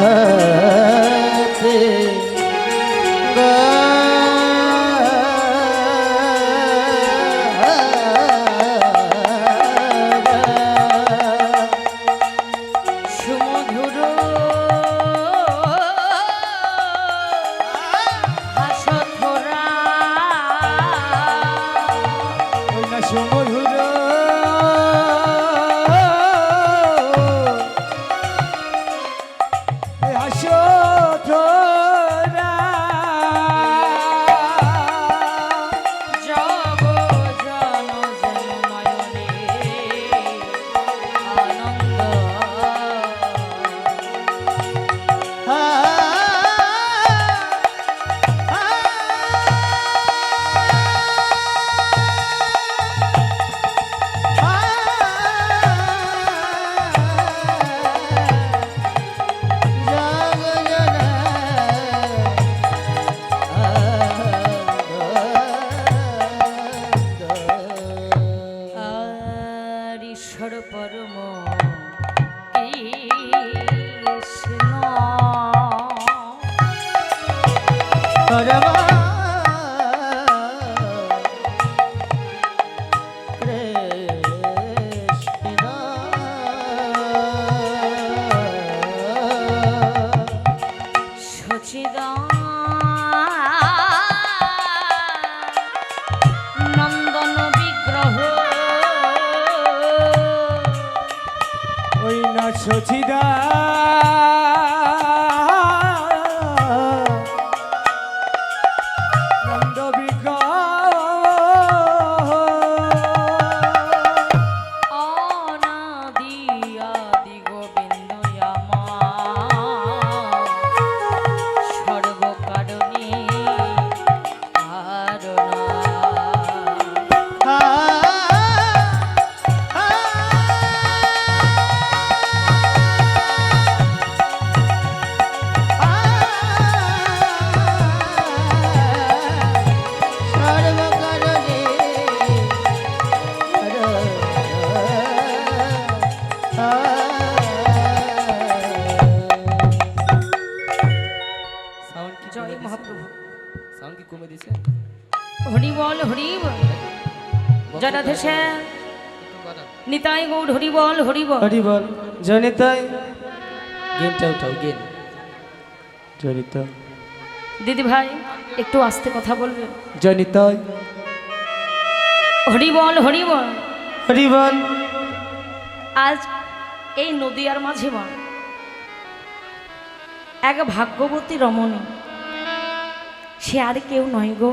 হাতে নিতাই গৌর হরি বল হরি বল হরি বল জনিতাই গেনটা উঠাও গেন জনিতা। দিদি ভাই একটু আস্তে কথা বলবে। জনিতাই হরি বল হরি বল হরি বল আজ এই নদিয়ার মাঝে মা এক ভাগ্যবতী রমণী। সে আর কেউ নয় গো।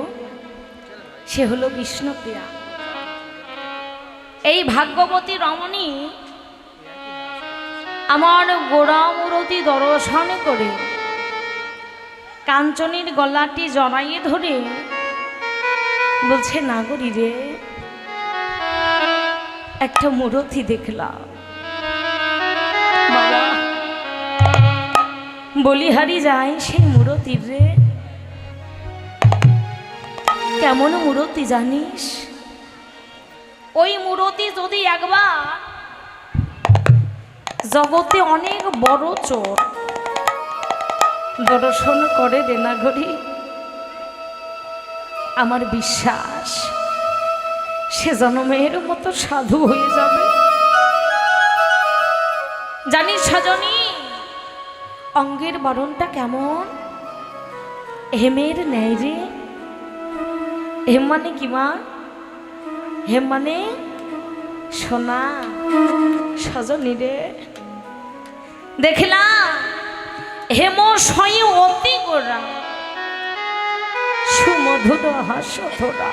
সে হলো বিষ্ণুপ্রিয়া। এই ভাগ্যবতী রমণী আমার গোড়ামূরতি দর্শন করে কাঞ্চনের গলাটি জড়াইয়ে ধরে বলছে, নাগরী রে, একটা মূরতি দেখলাম। বলিহারি যায় সেই মূরতির রে। কেমন মূরতি জানিস? ওই মূরতি যদি একবার জগতে অনেক বড় চোর দর্শন করে রেনাঘড়ি আমার বিশ্বাস সে জন্মের মতো সাধু হয়ে যাবে। জানিস সজনী, অঙ্গের বরণটা কেমন? হেমের ন্যায় রে। হেম মানে কি মা? হেম মানে? সোনা, সজনী রে। দেখলাম হেম সই অতি গোরা। সুমধুর হাস্যধরা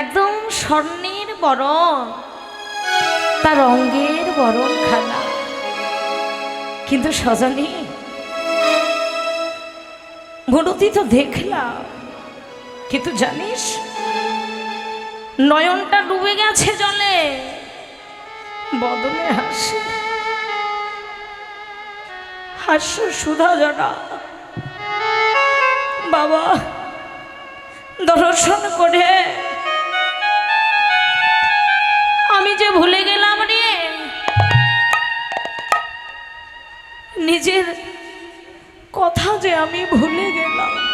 একদম স্বর্ণের বরণ, তার অঙ্গের বরণ খানা কিন্তু সজনী মূর্তি তো দেখলাম। কিন্তু জানিস? নয়নটা ডুবে গেছে জলে। বদলে হাসি। হাস্য সুধা জনা। বাবা, দর্শন করে। আমি যে ভুলে গেলাম রে। নিজের কথা যে আমি ভুলে গেলাম।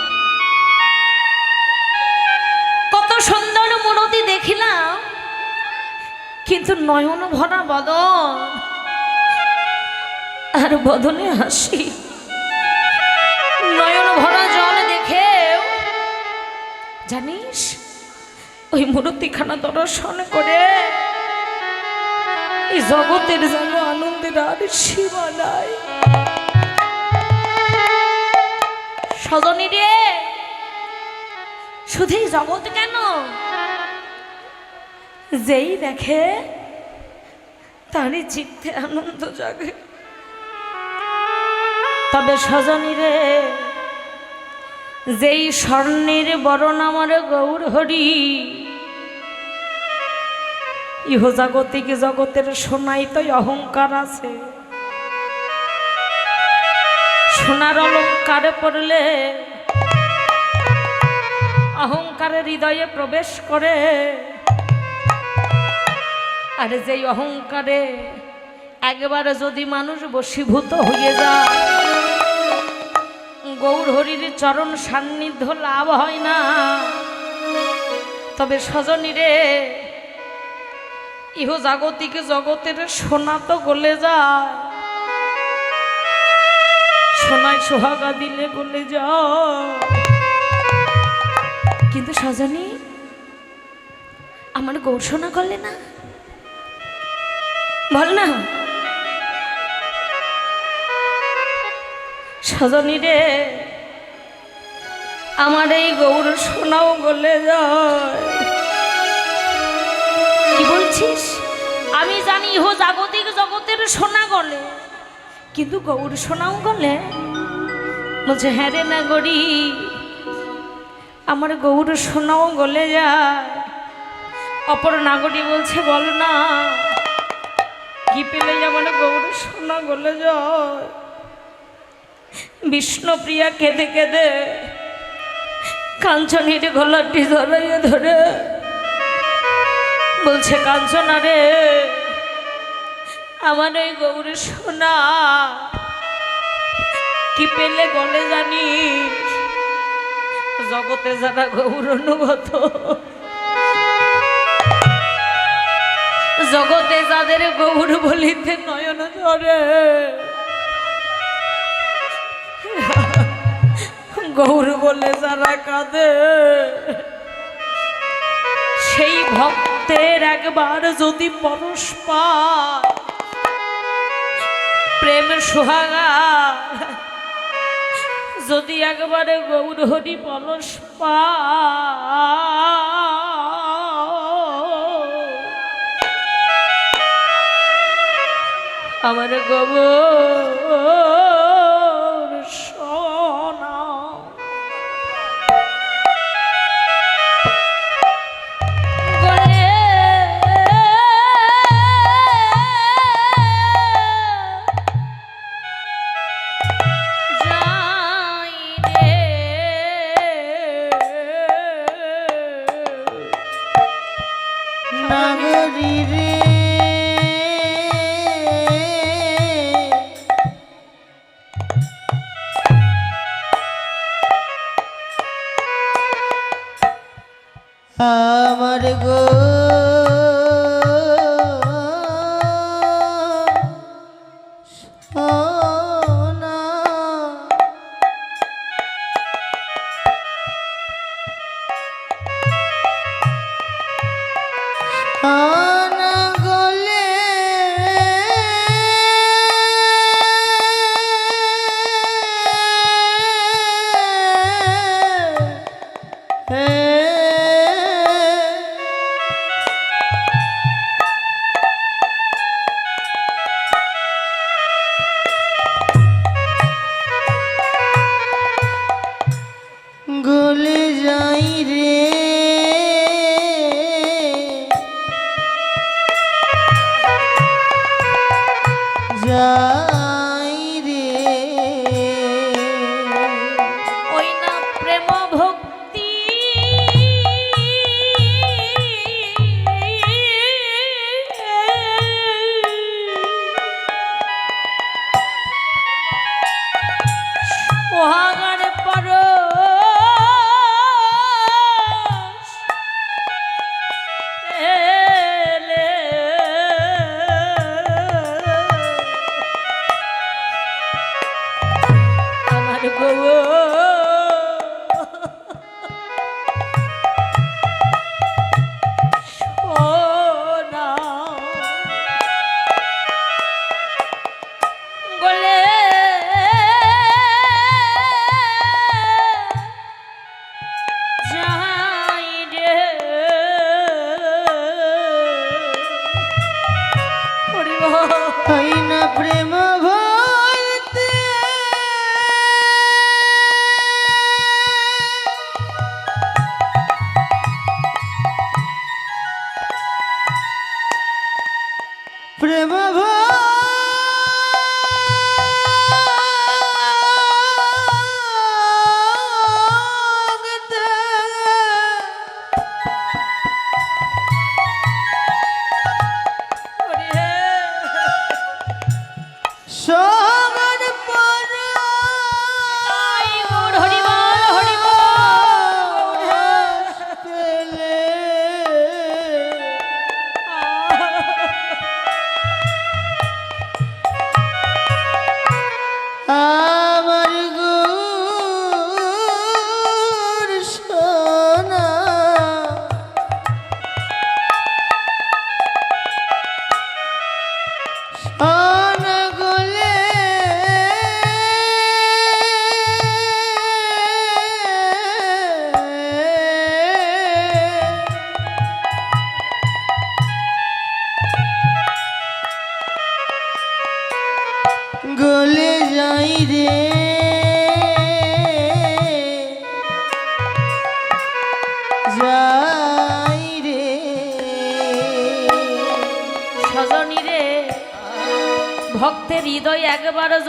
কিন্তু নয়ন ভরা বদন। আর বদনে হাসি। নয়ন ভরা জল দেখে জানিস, ওই মূর্তিখানা দর্শন করে এই জগতের যেন আনন্দের আর সীমা নাই। সজনী রে শুধুই জগৎ কেন? যেই দেখে তারই চিত্তে আনন্দ জাগে। তবে সজনী রে, যেই স্বর্ণের বরণ আমার গৌর হরি, ইহ জাগতিক জগতের সোনাই তো অহংকার আছে। সোনার অলঙ্কারে পড়লে অহংকারের হৃদয়ে প্রবেশ করে। আর যেই অহংকারে একবারে যদি মানুষ বশীভূত হয়ে যায় গৌর হরির চরণ সান্নিধ্য লাভ হয় না। তবে সজনীরে ইহ জাগতিক জগতের সোনা তো গলে যায়। সোনায় সোহাগা দিলে গলে যায়। কিন্তু সজনী, আমার গৌর সোনা করলে না? বল না। সজনী রে, আমার এই গৌর সোনাও গলে যায়। কি বলছিস? আমি জানি হো জাগতিক জগতের সোনা গলে, কিন্তু গৌর সোনাও গলে? বলছে হ্যাঁ রে না আমার গৌর সোনাও গলে যায়। অপর নাগরী বলছে, বল না। কি পেলেই আমার গৌর সোনা গলে যায়? বিষ্ণুপ্রিয়া কেঁদে কেঁদে কাঞ্চনের গলাটি ধরাইয়ে ধরে বলছে, কাঞ্চনা রে, আমার এই গৌরী সোনা কি পেলে গলে জানি জগতে যারা গৌর অনুগত জগতে যাদের গৌর বলিতে নয়ন ধরে। গৌর বলে যারা কাঁদে, সেই ভক্তের একবার যদি পরশ প্রেম সোহাগা যদি একবারে গৌর হরি পরশ পায় আমার গোবর। আমার গো Oh,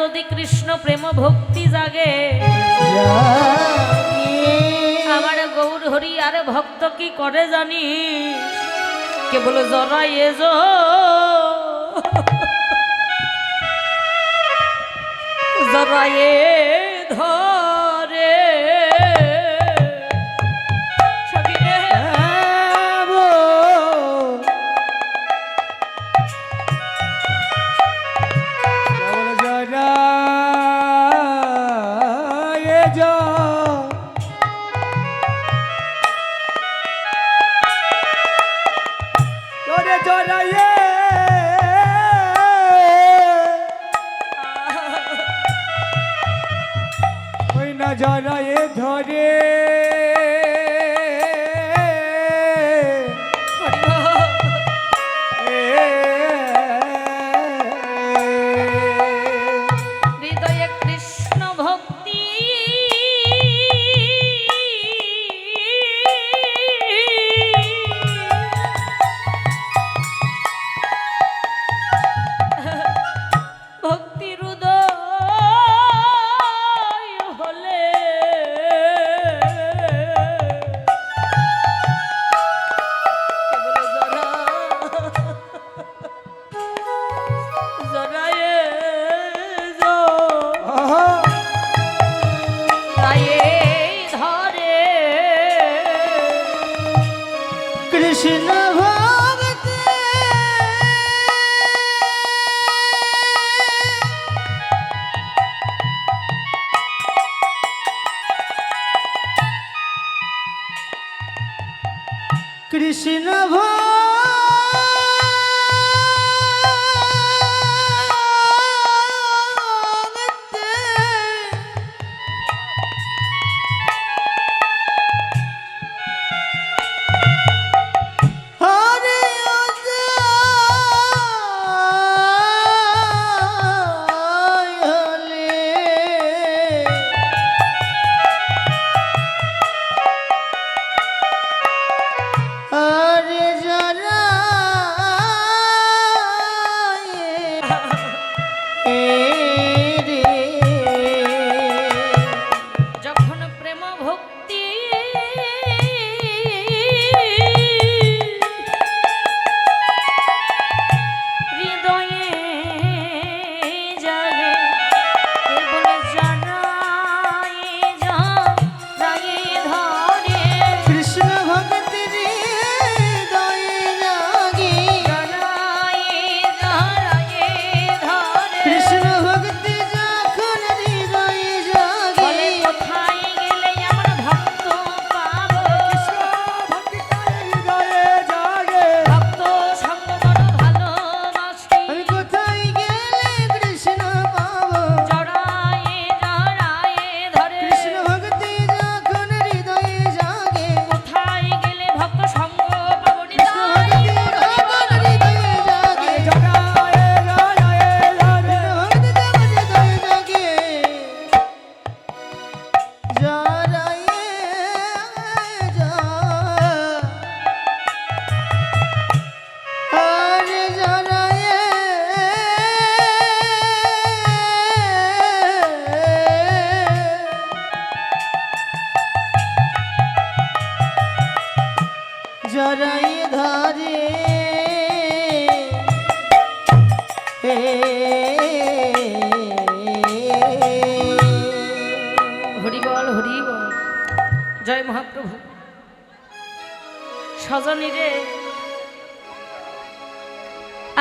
যদি কৃষ্ণ প্রেম ভক্তি জাগে, আমার গৌর হরি আর ভক্ত কি করে জানি? কেবল জরাই এ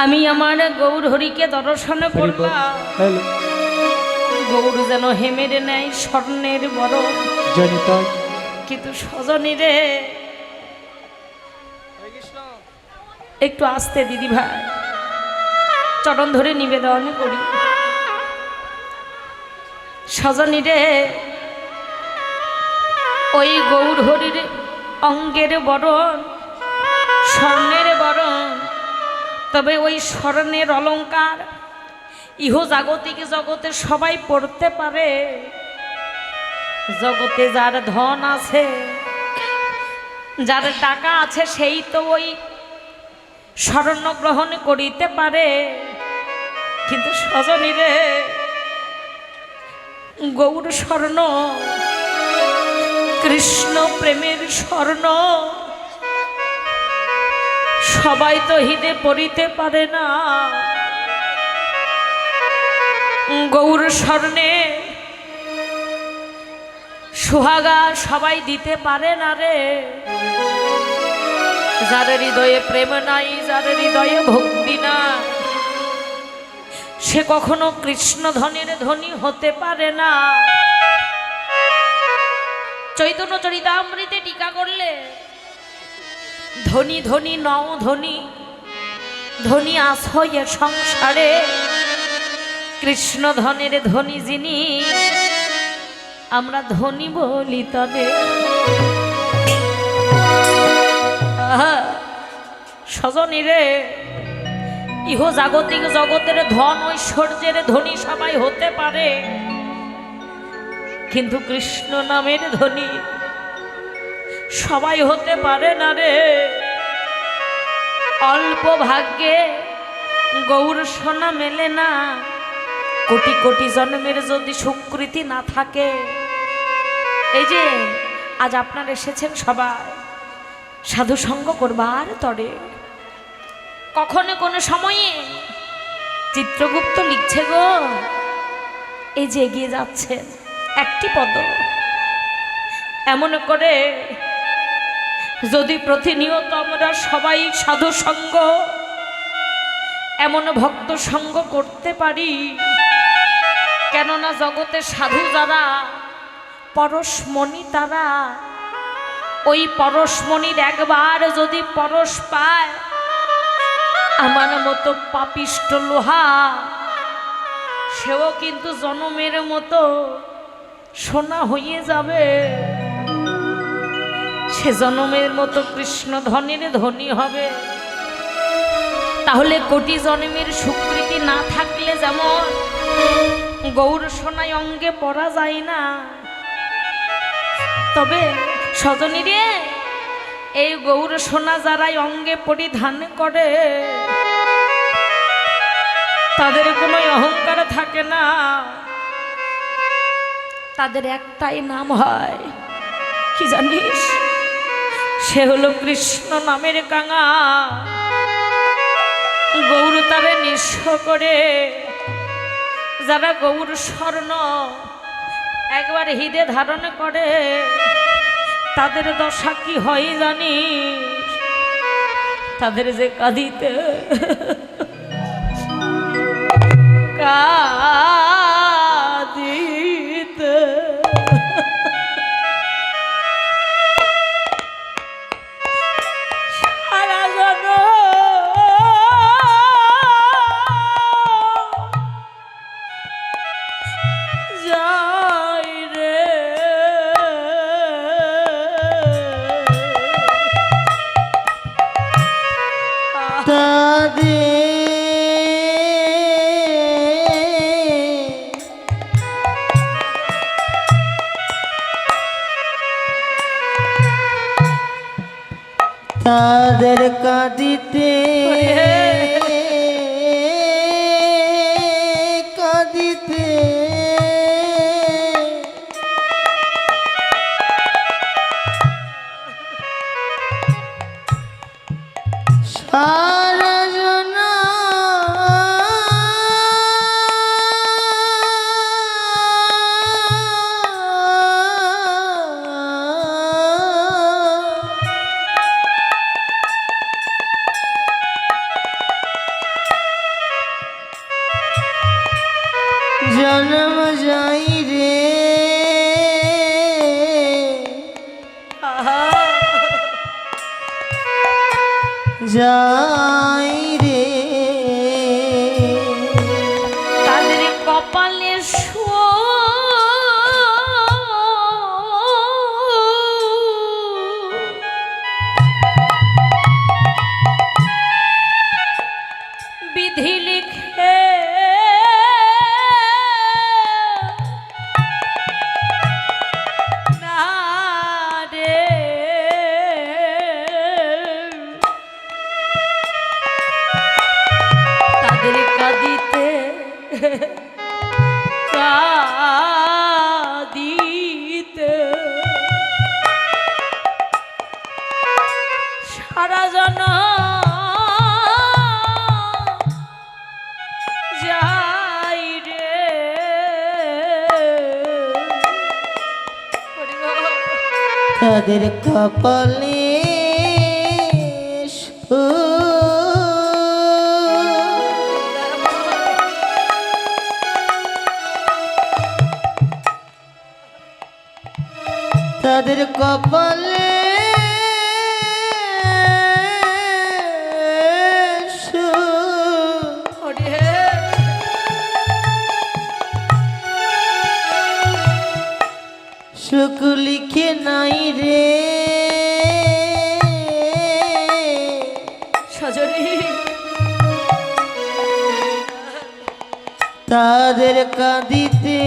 আমি আমার গৌর হরিকে দর্শন করলাম। গৌর যেন হেমের নেয় স্বর্ণের বড় কিন্তু সজনীরে একটু আসতে দিদি ভাই। চরণ ধরে নিবেদন করি। সজনী রে, ওই গৌর হরির অঙ্গের বরণ, স্বর্ণের বরণ, তবে ওই স্বর্ণের অলঙ্কার ইহ জাগতিক জগতে সবাই পড়তে পারে। জগতে যার ধন আছে, যার টাকা আছে সেই তো ওই স্মরণ গ্রহণ করিতে পারে। কিন্তু সজনীরে গৌর স্বর্ণ, কৃষ্ণ প্রেমের স্বর্ণ, সবাই তো হৃদে পড়িতে পারে না। গৌর স্বর্ণে সুহাগা সবাই দিতে পারে না রে। যার হৃদয়ে প্রেম নাই যার হৃদয়ে ভক্তি না সে কখনো কৃষ্ণ ধনের ধনী হতে পারে না। চৈতন্য চরিতামৃতে টিকা করলে ধনী ধনী, নও ধনী ধনী আশ্রয় সংসারে কৃষ্ণ ধনের ধনী যিনি আমরা ধনী বলি তবে। সজনী রে ইহ জাগতিক জগতের ধন ঐশ্বর্যের ধনী সবাই হতে পারে। কিন্তু কৃষ্ণ নামের ধনী সবাই হতে পারে না রে। অল্প ভাগ্যে গৌর সোনা মেলে না। কোটি কোটি জন্মের যদি সুকৃতি না থাকে। এই যে, আজ আপনার এসেছেন সবাই। সাধু সঙ্গ করবার তরে। কখনো কোনো সময়ে চিত্রগুপ্ত লিখছে গো। এই যে এগিয়ে যাচ্ছেন একটি পদ। এমন করে যদি প্রতিনিয়ত আমরা সবাই সাধু সঙ্গ, এমন ভক্ত সঙ্গ করতে পারি, কেননা জগতে সাধু যারা পরশমণি তারা ওই পরশমণির একবার যদি পরশ পায়, আমার মতো পাপিষ্ট লোহা, সেও কিন্তু জনমের মতো সোনা হয়ে যাবে। সে জনমের মতো কৃষ্ণ ধনের ধনী হবে। তাহলে কোটি জন্মের স্বীকৃতি না থাকলে যেমন গৌর সোনায় অঙ্গে পড়া যায় না, তবে সজনী রে, এই গৌর সোনা যারাই অঙ্গে পরিধান করে, তাদের কোনো অহংকার থাকে না। তাদের একটাই নাম হয়, কি জানিস? সে হলো কৃষ্ণ নামের কাঙা। গৌর তারে নিঃস্ব করে, যারা গৌর স্বর্ণ একবার হৃদে ধারণ করে তাদের দশা কি হয় জানি? তাদের যে কাঁদিতে কাঁদিতে তাদের তাদের কাঁদিতে তাদের কপালে তাদের কপালে সুখ লিখে নাই রে। তাদের কাঁদিতে